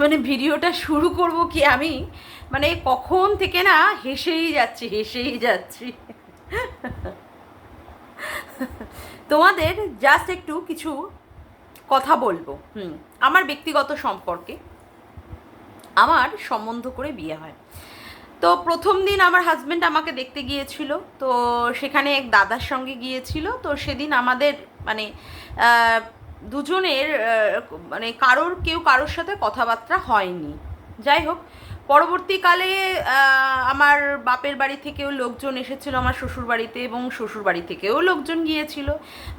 মানে ভিডিওটা শুরু করব কি আমি? মানে কখন থেকে না হেসেই যাচ্ছি হেসেই যাচ্ছি। তোমাদের জাস্ট একটু কিছু কথা বলব। হুম, আমার ব্যক্তিগত সম্পর্কে। আমার সম্বন্ধ করে বিয়ে হয়। তো প্রথম দিন আমার হাজব্যান্ড আমাকে দেখতে গিয়েছিল। তো সেখানে এক দাদার সঙ্গে গিয়েছিল। তো সেদিন আমাদের মানে দুজনের মানে কারোর, কেউ কারোর সাথে কথাবার্তা হয়নি। যাই হোক, পরবর্তীকালে আমার বাপের বাড়ি থেকেও লোকজন এসেছিল আমার শ্বশুর বাড়িতে এবং শ্বশুর বাড়ি থেকেও লোকজন গিয়েছিল।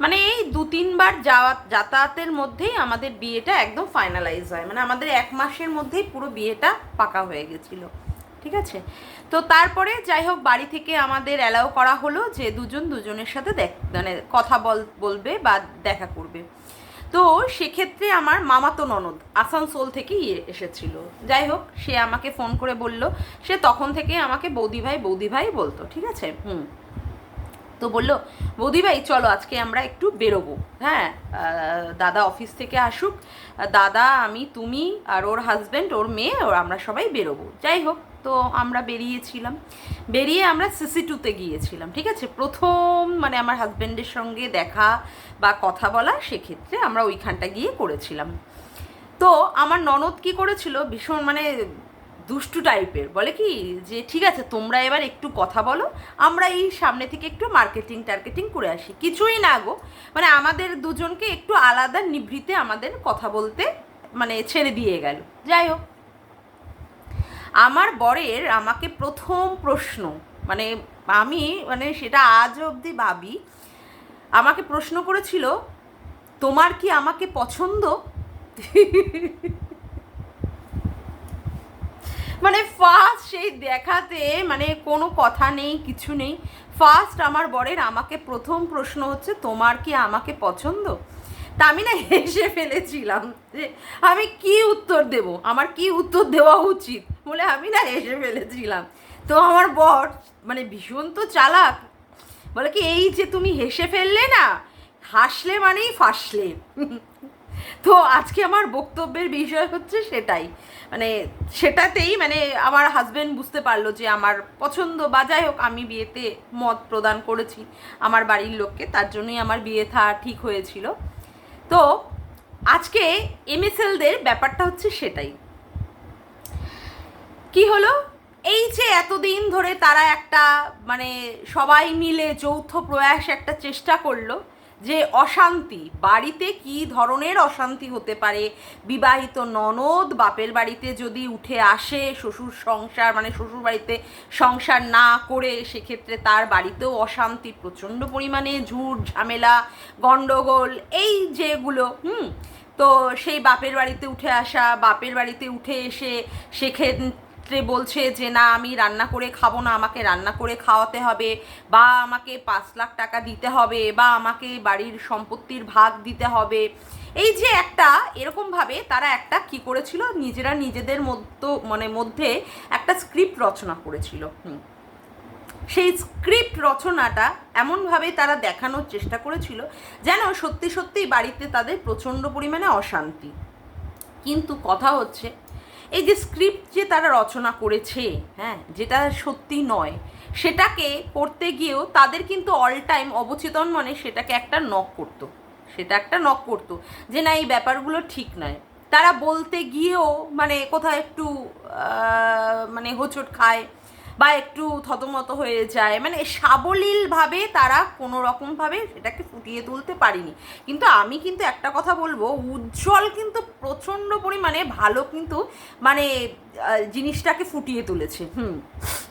মানে এই দু তিনবার যাওয়া, যাতায়াতের মধ্যেই আমাদের বিয়েটা একদম ফাইনালাইজ হয়। মানে আমাদের এক মাসের মধ্যেই পুরো বিয়েটা পাকা হয়ে গেছিল। ঠিক আছে? তো তারপরে যাই হোক, বাড়ি থেকে আমাদের অ্যালাউ করা হলো যে দুজন দুজনের সাথে দেখ মানে কথা বল, বলবে বা দেখা করবে। তো সেক্ষেত্রে আমার মামাতো ননদ আসানসোল থেকে এসেছিল। যাই হোক, সে আমাকে ফোন করে বলল, সে তখন থেকে আমাকে বৌদি ভাই বৌদি ভাই বলতো, ঠিক আছে? হুম। তো বলল বৌদি ভাই চলো আজকে আমরা একটু বেরোবো। হ্যাঁ দাদা অফিস থেকে আসুক। দাদা, আমি, তুমি আর ওর হাজব্যান্ড ওর মেয়ে ওর আমরা সবাই বেরোবো। যাই হোক তো আমরা বেরিয়েছিলাম। বেরিয়ে আমরা সিসি টুতে গিয়েছিলাম, ঠিক আছে? প্রথম মানে আমার হাজব্যান্ডের সঙ্গে দেখা বা কথা বলা সেক্ষেত্রে আমরা ওইখানটা গিয়ে করেছিলাম। তো আমার ননদ কি করেছিল, ভীষণ মানে দুষ্টু টাইপের, বলে কি যে, ঠিক আছে, তোমরা এবার একটু কথা বলো, আমরা এই সামনে থেকে একটু মার্কেটিং টার্কেটিং করে আসি। কিছুই না গো মানে আমাদের দুজনকে একটু আলাদা নিভৃতে আমাদের কথা বলতে মানে ছেড়ে দিয়ে গেল। যাই হোক। আমার বরের আমাকে প্রথম প্রশ্ন মানে আমি মানে সেটা আজ অবধি ভাবি, আমাকে প্রশ্ন করেছিল, তোমার কি আমাকে পছন্দ? মানে ফার্স্ট সেই দেখাতে মানে কোনো কথা নেই, কিছু নেই। ফার্স্ট আমার বরের আমাকে প্রথম প্রশ্ন হচ্ছে, তোমার কি আমাকে পছন্দ? তা আমি না হেসে ফেলেছিলাম যে, আমি কি উত্তর দেব? আমার কি উত্তর দেওয়া উচিত? বলে আমি না হেসে ফেলেছিলাম। তো আমার বর মানে ভীষণ তো চালাক। বলে কি, এই যে তুমি হেসে ফেললে না, হাসলে মানেই ফাসলে। তো আজকে আমার বক্তব্যের বিষয় হচ্ছে সেটাই। মানে সেটাতেই মানে আমার হাজবেন্ড বুঝতে পারল যে আমার পছন্দ বা যাই হোক, আমি বিয়েতে মত প্রদান করেছি আমার বাড়ির লোককে, তার জন্যই আমার বিয়ে থা ঠিক হয়েছিল। তো আজকে এমএসএলদের ব্যাপারটা হচ্ছে সেটাই। কি হলো? এই যে এতদিন ধরে তারা একটা মানে সবাই মিলে যৌথ প্রয়াস একটা চেষ্টা করল যে অশান্তি, বাড়িতে কি ধরনের অশান্তি হতে পারে? বিবাহিত ননদ, বাপের বাড়িতে যদি উঠে আসে, শ্বশুর সংসার মানে শ্বশুর বাড়িতে সংসার না করে, সেক্ষেত্রে তার বাড়িতেও অশান্তি, প্রচণ্ড পরিমাণে ঝুট, ঝামেলা, গণ্ডগোল, এই যেগুলো, হুম? তো সেই বাপের বাড়িতে উঠে আসা, বাপের বাড়িতে উঠে এসে সেক্ষেত্রে বলছে যে, না, আমি রান্না করে খাব না, আমাকে রান্না করে খাওয়াতে হবে বা আমাকে পাঁচ লাখ টাকা দিতে হবে বা আমাকে বাড়ির সম্পত্তির ভাগ দিতে হবে। এই যে একটা, এরকমভাবে তারা একটা কি করেছিল? নিজেরা নিজেদের মধ্যে মানে মধ্যে একটা স্ক্রিপ্ট রচনা করেছিল। সেই স্ক্রিপ্ট রচনাটা এমনভাবে তারা দেখানোর চেষ্টা করেছিল যেন সত্যি সত্যিই বাড়িতে তাদের প্রচণ্ড পরিমাণে অশান্তি। কিন্তু কথা হচ্ছে এই যে স্ক্রিপ্ট যে তারা রচনা করেছে হ্যাঁ যেটা সত্যি নয়, সেটাকে করতে গিয়েও তাদের কিন্তু অল টাইম অবচেতন মনে সেটাকে একটা নক করতো। সেটা একটা নক করতো যে না, এই ব্যাপারগুলো ঠিক নয়। তারা বলতে গিয়েও মানে কোথাও একটু মানে হোঁচট খায়। বা একটু থতমত হয়ে যায়। মানে সাবলীলভাবে তারা কোনো রকমভাবে সেটাকে ফুটিয়ে তুলতে পারিনি। কিন্তু আমি কিন্তু একটা কথা বলব, উজ্জ্বল কিন্তু প্রচণ্ড পরিমাণে ভালো কিন্তু মানে জিনিসটাকে ফুটিয়ে তুলেছে। হুম।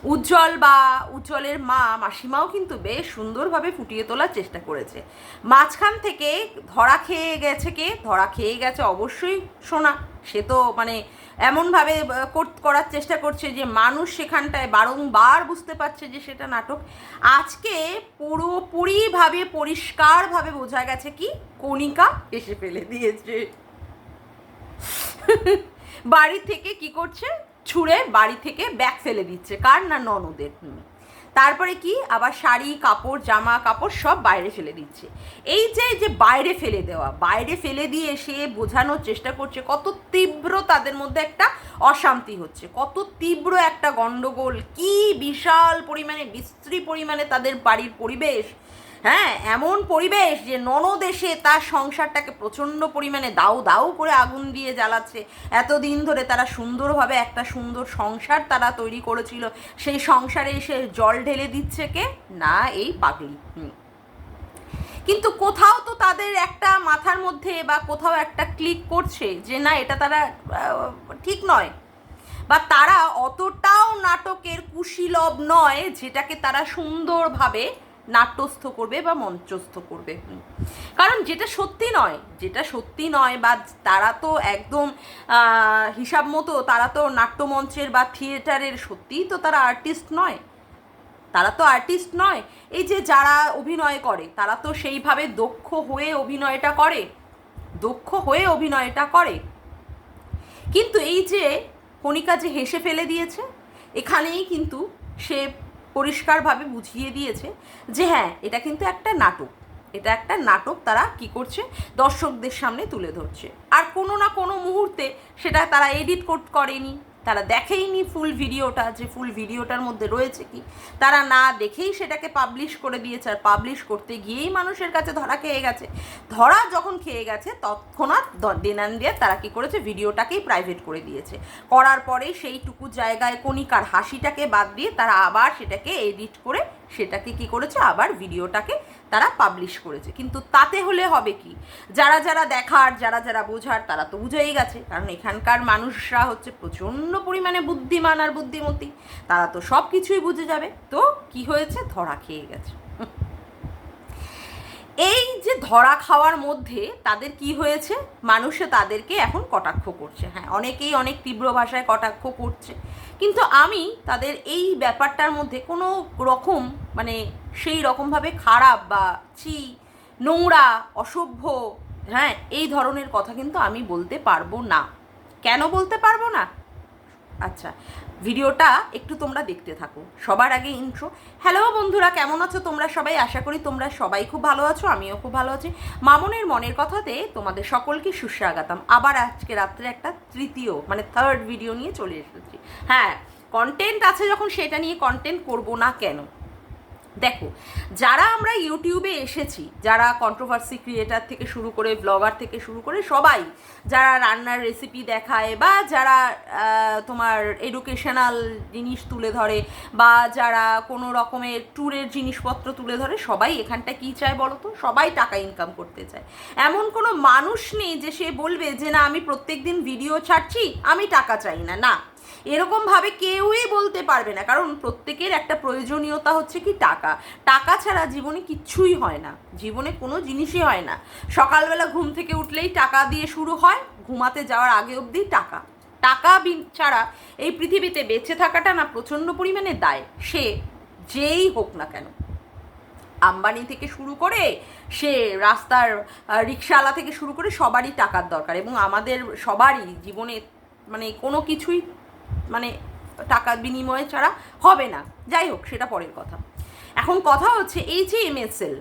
উজ্জ্বল বা উজ্জ্বলের মা মাসিমাও কিন্তু বেশ সুন্দরভাবে ফুটিয়ে তোলার চেষ্টা করেছে। মাঝখান থেকে ধরা খেয়ে গেছে কে? ধরা খেয়ে গেছে অবশ্যই সোনা। সে তো মানে এমনভাবে কর- করার চেষ্টা করছে যে মানুষ সেখানটায় বারংবার বুঝতে পারছে যে সেটা নাটক। আজকে পুরোপুরিভাবে, পরিষ্কারভাবে বোঝা গেছে কি কণিকা এসে ফেলে দিয়েছে। বাড়ি থেকে কি করছে? ছুঁড়ে বাড়ি থেকে ব্যাগ ফেলে দিচ্ছে। কার না ননদের। তারপরে কি? আবার শাড়ি, কাপড়, জামা, কাপড় সব বাইরে ফেলে দিচ্ছে। এই যে যে বাইরে ফেলে দেওয়া, বাইরে ফেলে দিয়ে এসে বোঝানোর চেষ্টা করছে, কত তীব্র তাদের মধ্যে একটা অশান্তি হচ্ছে। কত তীব্র একটা গন্ডগোল, কি বিশাল পরিমাণে বিস্ত্রী পরিমাণে তাদের বাড়ির পরিবেশ হ্যাঁ এমন পরিবেশ যে ননদ এসে তার সংসারটাকে প্রচণ্ড পরিমাণে দাউ দাউ করে আগুন দিয়ে জ্বালাচ্ছে। এতদিন ধরে তারা সুন্দরভাবে একটা সুন্দর সংসার তারা তৈরি করেছিল। সেই সংসারে এসে জল ঢেলে দিচ্ছে কে? না, এই পাগলি। হুম। কিন্তু কোথাও তো তাদের একটা মাথার মধ্যে বা কোথাও একটা ক্লিক করছে যে না, এটা তারা ঠিক নয়। বা তারা অতটাও নাটকের কুশীলব নয় যেটাকে তারা সুন্দরভাবে নাট্যস্থ করবে বা মঞ্চস্থ করবে। কারণ যেটা সত্যি নয়, যেটা সত্যি নয় বা তারা তো একদম হিসাব মতো তারা তো নাট্যমঞ্চের বা থিয়েটারের সত্যিই তো তারা আর্টিস্ট নয়। তারা তো আর্টিস্ট নয়। এই যে যারা অভিনয় করে, তারা তো সেইভাবে দক্ষ হয়ে অভিনয়টা করে, দক্ষ হয়ে অভিনয়টা করে। কিন্তু এই যে কণিকা যে হেসে ফেলে দিয়েছে, এখানেই কিন্তু সে পরিষ্কারভাবে বুঝিয়ে দিয়েছে যে হ্যাঁ এটা কিন্তু একটা নাটক। এটা একটা নাটক তারা কি করছে? দর্শকদের সামনে তুলে ধরছে। আর কোনো না কোনো মুহূর্তে সেটা তারা এডিট করেনি। তারা দেখেইনি ফুল ভিডিওটা যে ফুল ভিডিওটার মধ্যে রয়েছে কি। তারা না দেখেই সেটাকে পাবলিশ করে দিয়েছে আর পাবলিশ করতে গিয়েই মানুষের কাছে ধরা খেয়ে গেছে। ধরা যখন খেয়ে গেছে, তৎক্ষণাৎ দেনান দিয়ে তারা কি করেছে ভিডিওটাকেই প্রাইভেট করে দিয়েছে। করার পরে সেইটুকু জায়গায় কণিকার হাসিটাকে বাদ দিয়ে তারা আবার সেটাকে এডিট করে সেটাকে কি করেছে? আবার ভিডিওটাকে তারা পাবলিশ করেছে। কিন্তু তাতে হলে হবে কি? যারা যারা দেখার, যারা যারা বোঝার, তারা তো বুঝেই গেছে। কারণ এখানকার মানুষরা হচ্ছে প্রচণ্ড পরিমাণে বুদ্ধিমান আর বুদ্ধিমতী। তারা তো সব কিছুই বুঝে যাবে। তো কি হয়েছে? ধরা খেয়ে গেছে। এই যে ধরা খাওয়ার মধ্যে তাদের কি হয়েছে? মানুষে তাদেরকে এখন কটাক্ষ করছে। হ্যাঁ অনেকেই অনেক তীব্র ভাষায় কটাক্ষ করছে। কিন্তু আমি তাদের এই ব্যাপারটার মধ্যে কোনো রকম মানে সেই রকমভাবে খারাপ বা চি নোংরা, অসভ্য হ্যাঁ এই ধরনের কথা কিন্তু আমি বলতে পারব না। কেন বলতে পারব না? আচ্ছা ভিডিওটা একটু তোমরা দেখতে থাকো। সবার আগে ইন্ট্রো হ্যালো বন্ধুরা, কেমন আছো তোমরা সবাই? আশা করি তোমরা সবাই খুব ভালো আছো, আমিও খুব ভালো আছি। মামনের মনের কথাতে তোমাদের সকলকে সুস্বাগতম। আবার আজকে রাত্রে একটা তৃতীয় মানে থার্ড ভিডিও নিয়ে চলে এসেছি। হ্যাঁ কন্টেন্ট আছে যখন সেটা নিয়ে কন্টেন্ট করব না কেন? দেখো, যারা আমরা ইউটিউবে এসেছি, যারা কন্ট্রোভার্সি ক্রিয়েটার থেকে শুরু করে ব্লগার থেকে শুরু করে সবাই, যারা রান্নার রেসিপি দেখায় বা যারা তোমার এডুকেশনাল জিনিস তুলে ধরে বা যারা কোনো রকমের ট্যুরের জিনিসপত্র তুলে ধরে, সবাই এখানটা কী চায় বলো তো? সবাই টাকা ইনকাম করতে চায়। এমন কোনো মানুষ নেই যে সে বলবে যে, না, আমি প্রত্যেক দিন ভিডিও ছাড়ছি, আমি টাকা চাই না। না। এরকমভাবে কেউই বলতে পারবে না। কারণ প্রত্যেকের একটা প্রয়োজনীয়তা হচ্ছে কি টাকা। টাকা ছাড়া জীবনে কিচ্ছুই হয় না। জীবনে কোনো জিনিসই হয় না। সকালবেলা ঘুম থেকে উঠলেই টাকা দিয়ে শুরু হয়। ঘুমাতে যাওয়ার আগে অবধি টাকা। টাকা ছাড়া এই পৃথিবীতে বেঁচে থাকাটা না প্রচণ্ড পরিমাণে দায়। সে যেই হোক না কেন। আম্বানি থেকে শুরু করে, সে রাস্তার রিক্সাওয়ালা থেকে শুরু করে সবারই টাকার দরকার। এবং আমাদের সবারই জীবনে মানে কোনো কিছুই মানে টাকার বিনিময়ে ছাড়া হবে না। যাই হোক, সেটা পরের কথা। এখন কথা হচ্ছে এই যে এমএসএল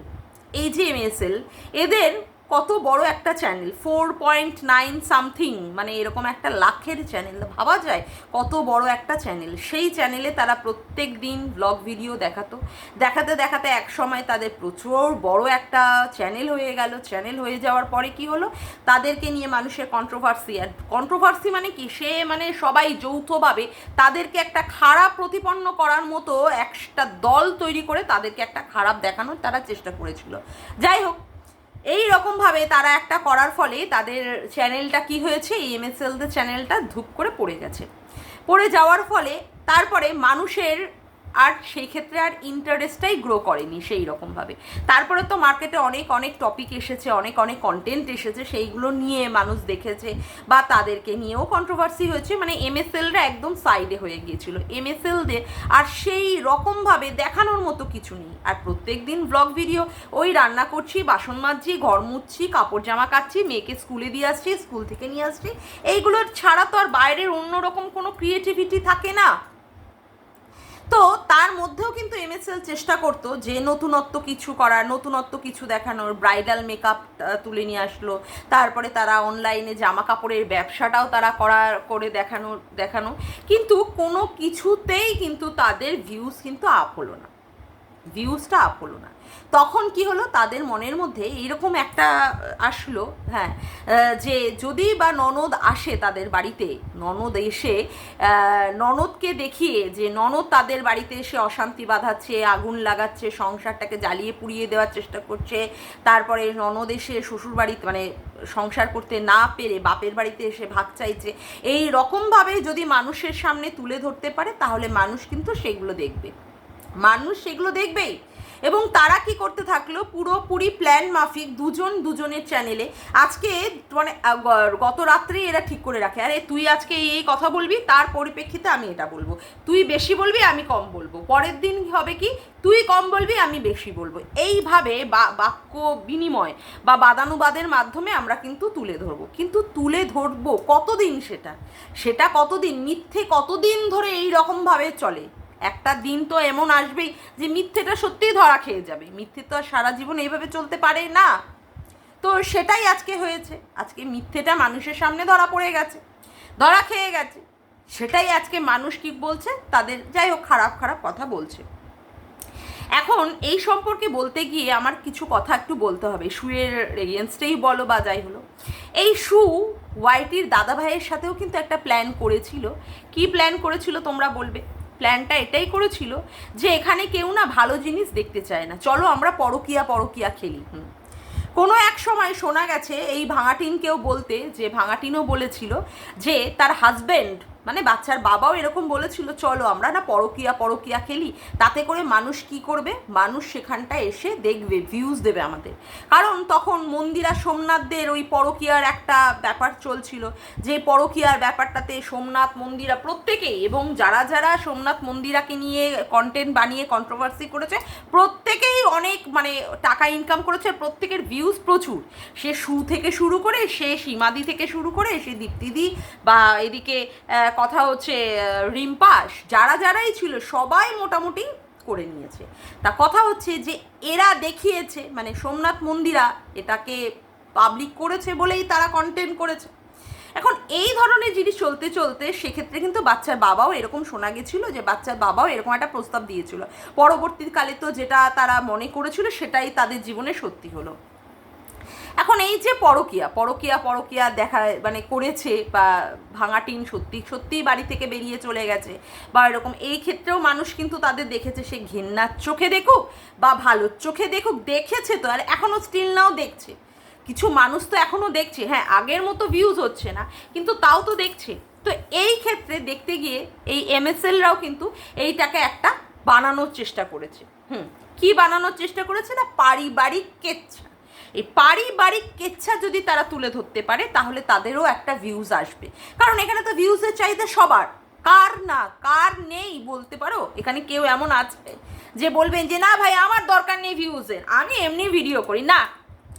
এই যে এমএসএল এদের কত বড় একটা channel four point nine something মানে এরকম একটা লাখের চ্যানেল ভাবা যায় কত বড় একটা চ্যানেল সেই চ্যানেলে তারা প্রত্যেক দিন ব্লগ ভিডিও দেখাতো। দেখাতে দেখাতে এক সময় তাদের প্রচুর বড় একটা চ্যানেল হয়ে গেল। চ্যানেল হয়ে যাওয়ার পরে কি হলো? তাদেরকে নিয়ে মানুষের কন্ট্রোভার্সি আর কন্ট্রোভার্সি মানে কি? সে মানে সবাই যৌথভাবে তাদেরকে একটা খারাপ প্রতিপন্ন করার মতো একটা দল তৈরি করে তাদেরকে একটা খারাপ দেখানোর তারা চেষ্টা করেছিল। যাই হোক এই রকমভাবে তারা একটা করার ফলে তাদের চ্যানেলটা কি হয়েছে? এমএসএলদের চ্যানেলটা ধূপ করে পড়ে গেছে। পড়ে যাওয়ার ফলে তারপরে মানুষের আর সেই ক্ষেত্রে আর ইন্টারেস্টটাই গ্রো করেনি সেই রকমভাবে তারপরে তো মার্কেটে অনেক অনেক টপিক এসেছে, অনেক অনেক কন্টেন্ট এসেছে, সেইগুলো নিয়ে মানুষ দেখেছে বা তাদেরকে নিয়েও কন্ট্রোভার্সি হয়েছে। মানে এমএসএলরা একদম সাইডে হয়ে গিয়েছিল। এমএসএলদের আর সেই রকমভাবে দেখানোর মতো কিছু নেই। আর প্রত্যেক দিন ব্লগ ভিডিও ওই রান্না করছি, বাসন মাজছি, ঘর মুছছি, কাপড় জামা কাচ্ছি, মেয়েকে স্কুলে দিয়ে আসছি, স্কুল থেকে নিয়ে আসছি। এইগুলোর ছাড়া তো আর বাইরের অন্যরকম কোনো ক্রিয়েটিভিটি থাকে না। তো তার মধ্যেও কিন্তু এমএসএল চেষ্টা করতো যে নতুনত্ব কিছু করার, নতুনত্ব কিছু দেখানোর ব্রাইডাল মেকআপ তুলে নিয়ে আসলো। তারপরে তারা অনলাইনে জামা কাপড়ের ব্যবসাটাও তারা করা করে দেখানো দেখানো। কিন্তু কোনো কিছুতেই কিন্তু তাদের ভিউজ কিন্তু আপ হলো না। ভিউজটা আপ হলো না। তখন কি হলো? তাদের মনের মধ্যে এইরকম একটা আসলো হ্যাঁ যে যদি বা ননদ আসে তাদের বাড়িতে, ননদ এসে ননদকে দেখিয়ে যে ননদ তাদের বাড়িতে এসে অশান্তি বাঁধাচ্ছে, আগুন লাগাচ্ছে, সংসারটাকে জ্বালিয়ে পুড়িয়ে দেওয়ার চেষ্টা করছে, তারপরে ননদ এসে শ্বশুর বাড়িতে মানে সংসার করতে না পেরে বাপের বাড়িতে এসে ভাগ চাইছে, এই রকমভাবে যদি মানুষের সামনে তুলে ধরতে পারে, তাহলে মানুষ কিন্তু সেগুলো দেখবে। মানুষ সেগুলো দেখবেই। এবং তারা কি করতে থাকল? পুরোপুরি প্ল্যান মাফিক দুজন দুজনের চ্যানেলে আজকে মানে গত রাত্রেই এরা ঠিক করে রাখে। আরে, তুই আজকে এই কথা বলবি, তার পরিপ্রেক্ষিতে আমি এটা বলব। তুই বেশি বলবি, আমি কম বলব। পরের দিন হবে কি, তুই কম বলবি, আমি বেশি বলব। এইভাবে বা, বাক্য বিনিময় বা বাদানুবাদের মাধ্যমে আমরা কিন্তু তুলে ধরবো। কিন্তু তুলে ধরবো কতদিন সেটা? সেটা কতদিন? মিথ্যে কতদিন ধরে এই রকমভাবে চলে? একটা দিন তো এমন আসবেই যে মিথ্যেটা সত্যিই ধরা খেয়ে যাবে। মিথ্যে তো আর সারা জীবন এইভাবে চলতে পারে না। তো সেটাই আজকে হয়েছে। আজকে মিথ্যেটা মানুষের সামনে ধরা পড়ে গেছে, ধরা খেয়ে গেছে। সেটাই আজকে মানুষ কি বলছে? তাদের যাই হোক খারাপ খারাপ কথা বলছে। এখন এই সম্পর্কে বলতে গিয়ে আমার কিছু কথা একটু বলতে হবে। শুয়ের এগেনস্টেই বলো বা যাই হলো। এই শু ওয়াইটির দাদা ভাইয়ের সাথেও কিন্তু একটা প্ল্যান করেছিল। কি প্ল্যান করেছিল তোমরা বলবে? প্ল্যানটা এটাই করেছিল যে এখানে কেউ না ভালো জিনিস দেখতে চায় না। চলো আমরা পরকিয়া পরকিয়া খেলি। কোনো এক সময় শোনা গেছে এই ভাঙাটিনকেও বলতে, যে ভাঙাটিনও বলেছিল যে তার হাজবেন্ড মানে বাচ্চার বাবাও এরকম বলেছিল, চলো আমরা না পরকিয়া পরকিয়া খেলি। তাতে করে মানুষ কি করবে? মানুষ সেখানটা এসে দেখবে ভিউজ দেবে আমাদের। কারণ তখন মন্দিরা সোমনাথদের ওই পরকিয়ার একটা ব্যাপার চলছিল, যে পরকিয়ার ব্যাপারটাতে সোমনাথ মন্দিরা প্রত্যেকেই এবং যারা যারা সোমনাথ মন্দিরাকে নিয়ে কন্টেন্ট বানিয়ে কন্ট্রোভার্সি করেছে, প্রত্যেকেই অনেক মানে টাকা ইনকাম করেছে, প্রত্যেকের ভিউজ প্রচুর। সে সু থেকে শুরু করে, সে সীমাদি থেকে শুরু করে, সে দীপ্তিদি বা এদিকে কথা হচ্ছে রিম্পাস যারা যারাই ছিল সবাই মোটামুটি করে নিয়েছে। তা কথা হচ্ছে যে এরা দেখিয়েছে মানে সোমনাথ মন্দিরা এটাকে পাবলিক করেছে বলেই তারা কন্টেন্ট করেছে। এখন এই ধরনের জিনিস চলতে চলতে সেক্ষেত্রে কিন্তু বাচ্চার বাবাও এরকম শোনা গেছিল যে বাচ্চার বাবাও এরকম একটা প্রস্তাব দিয়েছিল। পরবর্তীকালে তো যেটা তারা মনে করেছিল সেটাই তাদের জীবনে সত্যি হলো। এখন এই যে পরকিয়া পরকিয়া পরকিয়া দেখা মানে করেছে বা ভাঙাটিন সত্যি, সত্যিই বাড়ি থেকে বেরিয়ে চলে গেছে বা এরকম, এই ক্ষেত্রেও মানুষ কিন্তু তাদের দেখেছে সে ঘেন্নার চোখে দেখুক বা ভালো চোখে দেখুক, দেখেছে তো, আর এখনও স্টিল নাও দেখছে। কিছু মানুষ তো এখনও দেখছে হ্যাঁ আগের মতো ভিউজ হচ্ছে না, কিন্তু তাও তো দেখছে। তো এই ক্ষেত্রে দেখতে গিয়ে এই এমএসএলরাও কিন্তু এইটাকে একটা বানানোর চেষ্টা করেছে। হুম, কি বানানোর চেষ্টা করেছে না? পারিবারিক কেচ্ছা। এই পারিবারিক কেচ্ছা যদি তারা তুলে ধরতে পারে, তাহলে তাদেরও একটা ভিউজ আসবে। কারণ এখানে তো ভিউজের চাহিদা সবার। কার না, কার নেই বলতে পারো? এখানে কেউ এমন আছে যে বলবেন যে, না ভাই, আমার দরকার নেই ভিউজের আমি এমনি ভিডিও করি। না,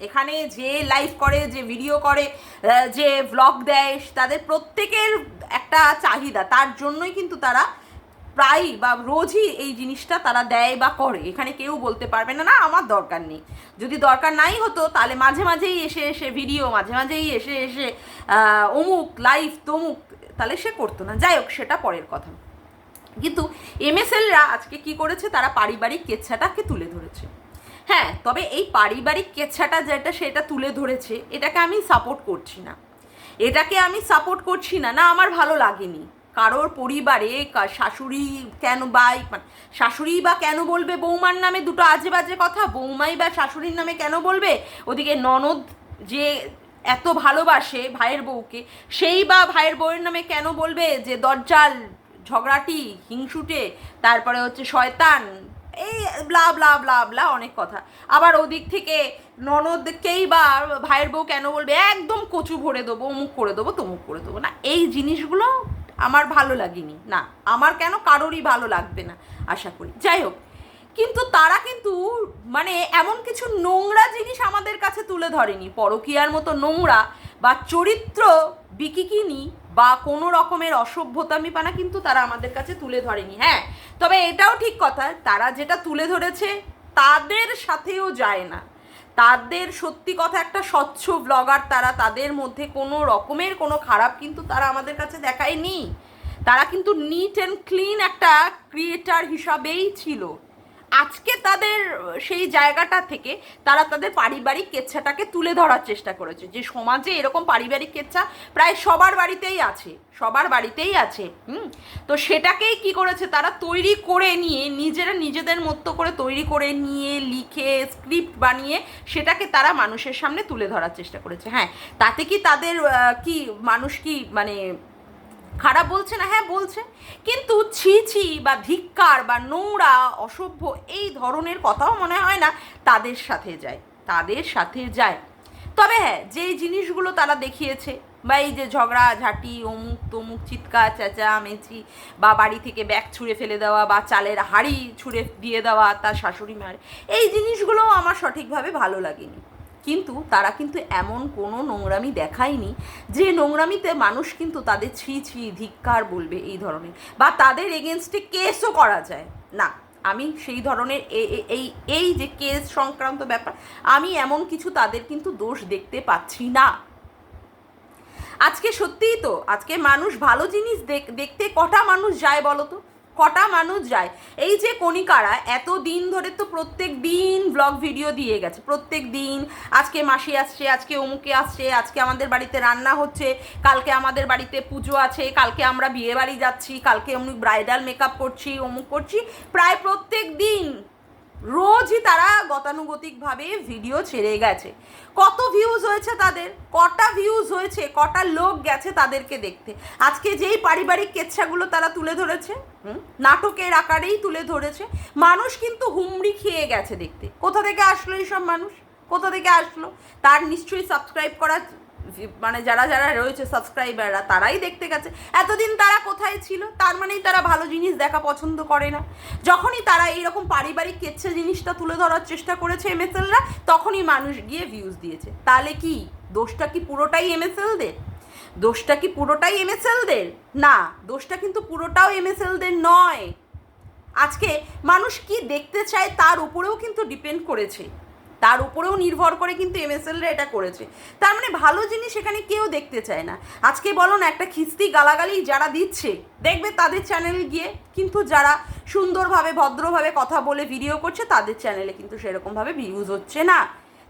এখানে যে লাইভ করে, যে ভিডিও করে যে ভ্লগ দেয়, তাদের প্রত্যেকের একটা চাহিদা। তার জন্যই কিন্তু তারা প্রায় বা রোজই এই জিনিসটা তারা দেয় বা করে। এখানে কেউ বলতে পারবে না না, আমার দরকার নেই। যদি দরকার নাই হতো, তাহলে মাঝে মাঝেই এসে এসে ভিডিও মাঝে মাঝেই এসে এসে অমুক লাইভ তমুক, তাহলে সে করতো না। যাই হোক, সেটা পরের কথা। কিন্তু এমএসএলরা আজকে কি করেছে? তারা পারিবারিক কেচ্ছাটাকে তুলে ধরেছে। হ্যাঁ তবে এই পারিবারিক কেচ্ছাটা যেটা, সেটা তুলে ধরেছে, এটাকে আমি সাপোর্ট করছি না। এটাকে আমি সাপোর্ট করছি না। না, আমার ভালো লাগেনি। কারোর পরিবারে শাশুড়ি কেন বা মানে শাশুড়ি বা কেন বলবে বৌমার নামে দুটো আজে বাজে কথা? বৌমাই বা শাশুড়ির নামে কেন বলবে? ওদিকে ননদ যে এত ভালোবাসে ভাইয়ের বউকে, সেই বা ভাইয়ের বউয়ের নামে কেন বলবে যে দরজাল, ঝগড়াটি, হিংসুটে, তারপরে হচ্ছে শয়তান, এই ব্লা ব্লা ব্লা ব্লা অনেক কথা। আবার ওদিক থেকে ননদকেই বা ভাইয়ের বউ কেন বলবে? একদম কচু ভরে দেবো, অমুক করে দেবো, তমুক করে দেবো। না, এই জিনিসগুলো আমার ভালো লাগেনি। না, আমার কেন কারোরই ভালো লাগবে না, আশা করি। যাই হোক, কিন্তু তারা কিন্তু মানে এমন কিছু নোংরা জিনিস আমাদের কাছে তুলে ধরেনি। পরকীয়ার মতো নোংরা বা চরিত্র বিকিকিনি বা কোনো রকমের অসভ্যতামি পানা কিন্তু তারা আমাদের কাছে তুলে ধরেনি। হ্যাঁ তবে এটাও ঠিক কথা, তারা যেটা তুলে ধরেছে তাদের সাথেও যায় না। তাদের সত্যি কথা একটা স্বচ্ছ ব্লগার তারা তাদের মধ্যে কোনো রকমের কোনো খারাপ কিন্তু তারা আমাদের কাছে দেখায়নি। তারা কিন্তু নিট অ্যান্ড ক্লিন একটা ক্রিয়েটার হিসাবেই ছিল। আজকে তাদের, সেই জায়গাটা থেকে তারা তাদের পারিবারিক কেচ্ছাটাকে তুলে ধরার চেষ্টা করেছে। যে সমাজে এরকম পারিবারিক কেচ্ছা প্রায় সবার বাড়িতেই আছে, সবার বাড়িতেই আছে, হুম? তো সেটাকেই কি করেছে? তারা তৈরি করে নিয়ে, নিজেরা নিজেদের মতো করে তৈরি করে নিয়ে, লিখে, স্ক্রিপ্ট বানিয়ে সেটাকে তারা মানুষের সামনে তুলে ধরার চেষ্টা করেছে। হ্যাঁ তাতে কি তাদের কি মানুষ কি মানে খারাপ বলছে না হ্যাঁ বলছে। কিন্তু ছি ছি বা ধিক্কার বা নোংরা, অসভ্য এই ধরনের কথাও মনে হয় না, তাদের সাথে যায়, তাদের সাথে যায়। তবে হ্যাঁ যে জিনিসগুলো তারা দেখিয়েছে, বা এই যে ঝগড়া ঝাঁটি অমুক তমুক চিৎকার চেঁচা, মেচি, বা বাড়ি থেকে ব্যাগ ছুঁড়ে ফেলে দেওয়া, বা চালের হাঁড়ি ছুঁড়ে দিয়ে দেওয়া তার শাশুড়ি মার এই জিনিসগুলোও আমার সঠিকভাবে ভালো লাগেনি। কিন্তু তারা কিন্তু এমন কোনো নোংরামি দেখায়নি যে নোংরামিতে মানুষ কিন্তু তাদের ছি ছি ধিক্কার বলবে এই ধরনের বা তাদের এগেনস্টে কেসও করা যায়। না, আমি সেই ধরনের এই এই যে কেস সংক্রান্ত ব্যাপার, আমি এমন কিছু তাদের কিন্তু দোষ দেখতে পাচ্ছি না। আজকে সত্যিই তো, আজকে মানুষ ভালো জিনিস দেখ- দেখতে কটা মানুষ যায় বলো তো কটা মানুষ যায়? এই যে কণিকারা, এত দিন ধরে তো প্রত্যেক দিন ব্লগ ভিডিও দিয়ে গেছে। প্রত্যেক দিন, আজকে মাসি আসছে, আজকে অমুকে আসছে, আজকে আমাদের বাড়িতে রান্না হচ্ছে, কালকে আমাদের বাড়িতে পুজো আছে, কালকে আমরা বিয়ে বাড়ি যাচ্ছি, কালকে অমুক ব্রাইডাল মেকআপ করছি, অমুক করছি। প্রায় প্রত্যেক দিন রোজই তারা গতানুগতিকভাবে ভিডিও ছেড়ে গেছে। কত ভিউজ হয়েছে তাদের? কটা ভিউজ হয়েছে? কটা লোক গেছে তাদেরকে দেখতে? আজকে যেই পারিবারিক কেচ্ছাগুলো তারা তুলে ধরেছে নাটকের আকারেই তুলে ধরেছে। মানুষ কিন্তু হুমড়ি খেয়ে গেছে দেখতে। কোথা থেকে আসলো এইসব মানুষ? কোথা থেকে আসলো? তার নিশ্চয়ই সাবস্ক্রাইব করা মানে যারা যারা রয়েছে সাবস্ক্রাইবাররা তারাই দেখতে গেছে। এতদিন তারা কোথায় ছিল? তার মানেই তারা ভালো জিনিস দেখা পছন্দ করে না। যখনই তারা এইরকম পারিবারিক কেচ্ছে জিনিসটা তুলে ধরার চেষ্টা করেছে এমএসএলরা তখনই মানুষ গিয়ে ভিউজ দিয়েছে। তাহলে কি? দোষটা কি পুরোটাই এমএসএলদের দোষটা কি পুরোটাই এমএসএলদের না, দোষটা কিন্তু পুরোটাও এমএসএলদের নয়। আজকে মানুষ কি দেখতে চায় তার উপরেও কিন্তু ডিপেন্ড করেছে। তার উপরেও নির্ভর করে কিন্তু এমএসএলরা এটা করেছে। তার মানে ভালো জিনিস এখানে কেউ দেখতে চায় না। আজকে বলো না, একটা খিস্তি গালাগালি যারা দিচ্ছে, দেখবে তাদের চ্যানেল গিয়ে কিন্তু যারা সুন্দরভাবে, ভদ্রভাবে কথা বলে ভিডিও করছে, তাদের চ্যানেলে কিন্তু সেরকমভাবে ভিউজ হচ্ছে না।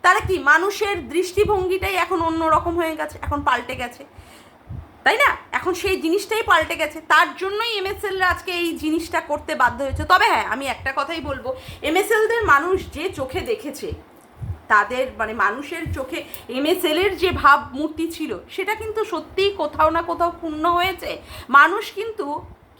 তারা কি মানুষের দৃষ্টিভঙ্গিটাই এখন অন্য রকম হয়ে গেছে, এখন পাল্টে গেছে? তাই না? এখন সেই জিনিসটাই পাল্টে গেছে। তার জন্যই এমএসএলরা আজকে এই জিনিসটা করতে বাধ্য হয়েছে। তবে হ্যাঁ আমি একটা কথাই বলব এমএসএলদের মানুষ যে চোখে দেখেছে তাদের মানে মানুষের চোখে এমএসএলের যে ভাবমূর্তি ছিল, সেটা কিন্তু সত্যিই কোথাও না কোথাও পূর্ণ হয়েছে। মানুষ কিন্তু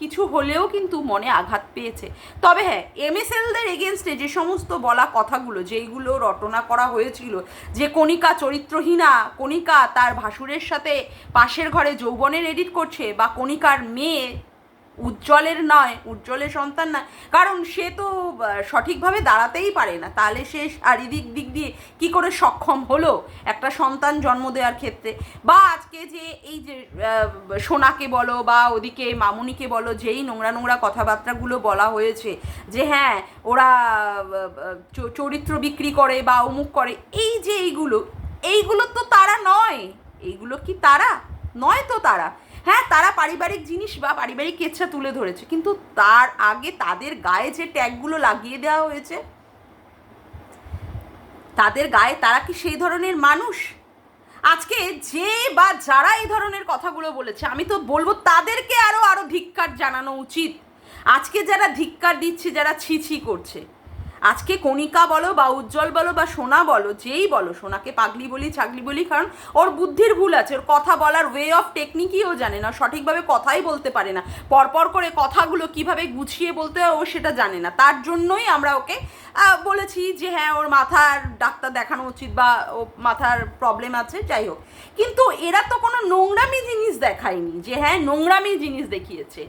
কিছু হলেও কিন্তু মনে আঘাত পেয়েছে। তবে হ্যাঁ এমএসএলদের এগেনস্টে যে সমস্ত বলা কথাগুলো, যেইগুলো রটনা করা হয়েছিল, যে কণিকা চরিত্রহীনা, কণিকা তার ভাসুরের সাথে পাশের ঘরে যৌবনের এডিট করছে বা কণিকার মেয়ে উজ্জ্বলের নয়, উজ্জ্বলের সন্তান না কারণ সে তো সঠিকভাবে দাঁড়াতেই পারে না। তাহলে সে শারীরিক দিক দিয়ে কি করে সক্ষম হলো একটা সন্তান জন্ম দেওয়ার ক্ষেত্রে? বা আজকে যে এই যে সোনাকে বলো বা ওদিকে মামুনিকে বলো, যেই নোংরা নোংরা কথাবার্তাগুলো বলা হয়েছে, যে হ্যাঁ ওরা চরিত্র বিক্রি করে বা অমুক করে, এই যে এইগুলো এইগুলো তো তারা নয়। এইগুলো কি তারা? নয় তো তারা। হ্যাঁ তারা পারিবারিক জিনিস বা পারিবারিক কেচ্ছা তুলে ধরেছে, কিন্তু তার আগে তাদের গায়ে যে ট্যাগগুলো লাগিয়ে দেওয়া হয়েছে, তাদের গায়ে তারা কি সেই ধরনের মানুষ? আজকে যে বা যারা এই ধরনের কথাগুলো বলেছে, আমি তো বলব তাদেরকে আরও আরও ধিক্কার জানানো উচিত। আজকে যারা ধিক্কার দিচ্ছে, যারা ছি ছি করছে আজকে কণিকা বলো বা উজ্জ্বল বলো বা সোনা বলো, যেই বলো, সোনাকে পাগলি বলি, ছাগলি বলি, কারণ ওর বুদ্ধির ভুল আছে, ওর কথা বলার ওয়ে অফ টেকনিকই ও জানে না, সঠিকভাবে কথাই বলতে পারে না, পরপর করে কথাগুলো কীভাবে গুছিয়ে বলতে হয় ও সেটা জানে না, তার জন্যই আমরা ওকে বলেছি যে হ্যাঁ ওর মাথার ডাক্তার দেখানো উচিত বা ও মাথার প্রবলেম আছে, যাই হোক। কিন্তু এরা তো কোনো নোংরামি জিনিস দেখায়নি যে হ্যাঁ নোংরামি জিনিস দেখিয়েছে।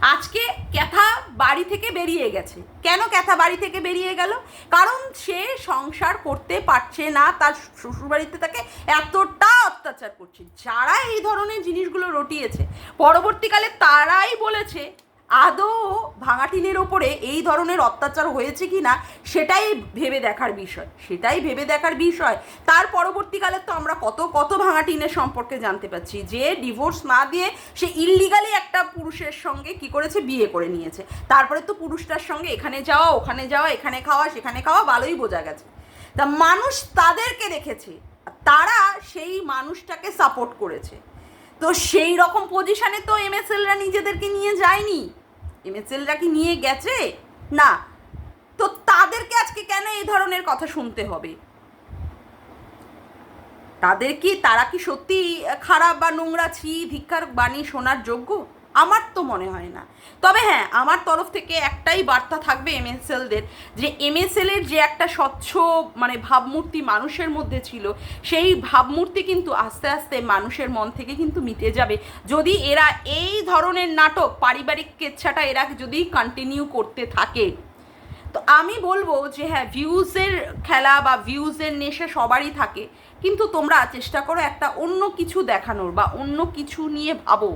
আজকে ক্যাথা বাড়ি থেকে বেরিয়ে গেছে। কেন ক্যাথা বাড়ি থেকে বেরিয়ে গেল? কারণ সে সংসার করতে পারছে না, তার শ্বশুরবাড়িতে তাকে এতটা অত্যাচার করছে। যারা এই ধরনের জিনিসগুলো রটিয়েছে, পরবর্তীকালে তারাই বলেছে আদৌ ভাঙাটিনের ওপরে এই ধরনের অত্যাচার হয়েছে কি না সেটাই ভেবে দেখার বিষয়। সেটাই ভেবে দেখার বিষয়। তার পরবর্তীকালে তো আমরা কত কত ভাঙাটিনের সম্পর্কে জানতে পারছি। যে ডিভোর্স না দিয়ে সে ইললিগালি একটা পুরুষের সঙ্গে কি করেছে? বিয়ে করে নিয়েছে। তারপরে তো পুরুষটার সঙ্গে এখানে যাওয়া, ওখানে যাওয়া, এখানে খাওয়া, সেখানে খাওয়া, ভালোই বোঝা গেছে। তা মানুষ তাদেরকে দেখেছে। তারা সেই মানুষটাকে সাপোর্ট করেছে। তো সেই রকম পজিশানে তো এম এমএসএলরা নিজেদেরকে নিয়ে যায়নি। এমএসএলরা কি নিয়ে গেছে? না। তো তাদেরকে আজকে কেন এই ধরনের কথা শুনতে হবে? তাদের কি, তারা কি সত্যি খারাপ বা নোংরা, ছি ধিক্ষার বাণী শোনার যোগ্য? আমার তো মনে হয় না। তবে হ্যাঁ আমার তরফ থেকে একটাই বার্তা থাকবে এমএসএলদের যে এমএসএল এর যে একটা স্বচ্ছ মানে ভাবমূর্তি মানুষের মধ্যে ছিল, সেই ভাবমূর্তি কিন্তু আস্তে আস্তে মানুষের মন থেকে কিন্তু মিটে যাবে। যদি এরা এই ধরনের নাটক পারিবারিক কেচ্ছাটা এরা যদি কন্টিনিউ করতে থাকে, তো আমি বলব যে হ্যাঁ ভিউজের খেলা বা ভিউজের নেশা সবারই থাকে, কিন্তু তোমরা চেষ্টা করো একটা অন্য কিছু দেখানোর বা অন্য কিছু নিয়ে ভাবো।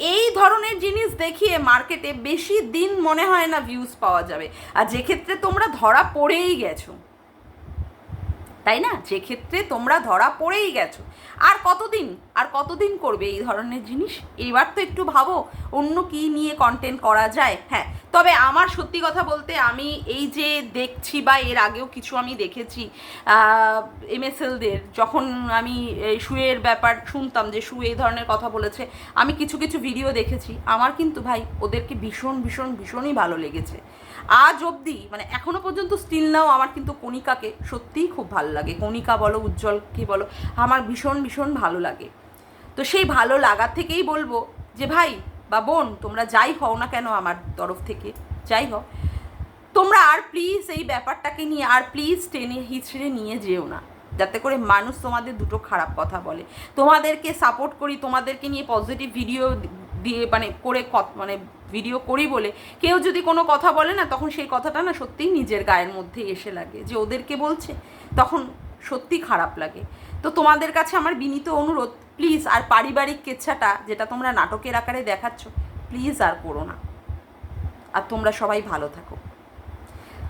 এই ধরনের জিনিস দেখিয়ে মার্কেটে বেশি দিন মনে হয় না ভিউজ পাওয়া যাবে। আর যেক্ষেত্রে তোমরা ধরা পড়েই গেছো। তাই না? যে ক্ষেত্রে তোমরা ধরা পড়েই গেছো। আর কতদিন? আর কতদিন করবে এই ধরনের জিনিস? এবার তো একটু ভাবো, অন্য কি নিয়ে কন্টেন্ট করা যায়। হ্যাঁ তবে আমার সত্যি কথা বলতে আমি এই যে দেখছি বা এর আগেও কিছু আমি দেখেছি এমএসএলদের যখন আমি শুয়ের ব্যাপার শুনতাম যে শু এই ধরনের কথা বলেছে, আমি কিছু কিছু ভিডিও দেখেছি। আমার কিন্তু ভাই, ওদেরকে ভীষণ ভীষণ, ভীষণই ভালো লেগেছে। আজ অবধি মানে এখনও পর্যন্ত স্টিল নাও আমার কিন্তু কণিকাকে সত্যিই খুব ভালো লাগে। কণিকা বলো উজ্জ্বলকে বলো, আমার ভীষণ ভীষণ ভালো লাগে। তো সেই ভালো লাগার থেকেই বলব যে ভাই বা বোন, তোমরা যাই হও না কেন আমার তরফ থেকে, যাই হও। তোমরা আর প্লিজ এই ব্যাপারটাকে নিয়ে, আর প্লিজ টেনে হিচড়ে নিয়ে যেও না। যাতে করে মানুষ তোমাদের দুটো খারাপ কথা বলে। তোমাদেরকে সাপোর্ট করি, তোমাদেরকে নিয়ে পজিটিভ ভিডিও দিয়ে মানে করে মানে ভিডিও করি বলে কেউ যদি কোনো কথা বলে না, তখন সেই কথাটা না সত্যিই নিজের গায়ের মধ্যে এসে লাগে। যে ওদেরকে বলছে, তখন সত্যি খারাপ লাগে। তো তোমাদের কাছে আমার বিনীত অনুরোধ প্লিজ আর পারিবারিক কেচ্ছাটা যেটা তোমরা নাটকের আকারে দেখাচ্ছ প্লিজ আর করো না। আর তোমরা সবাই ভালো থাকো।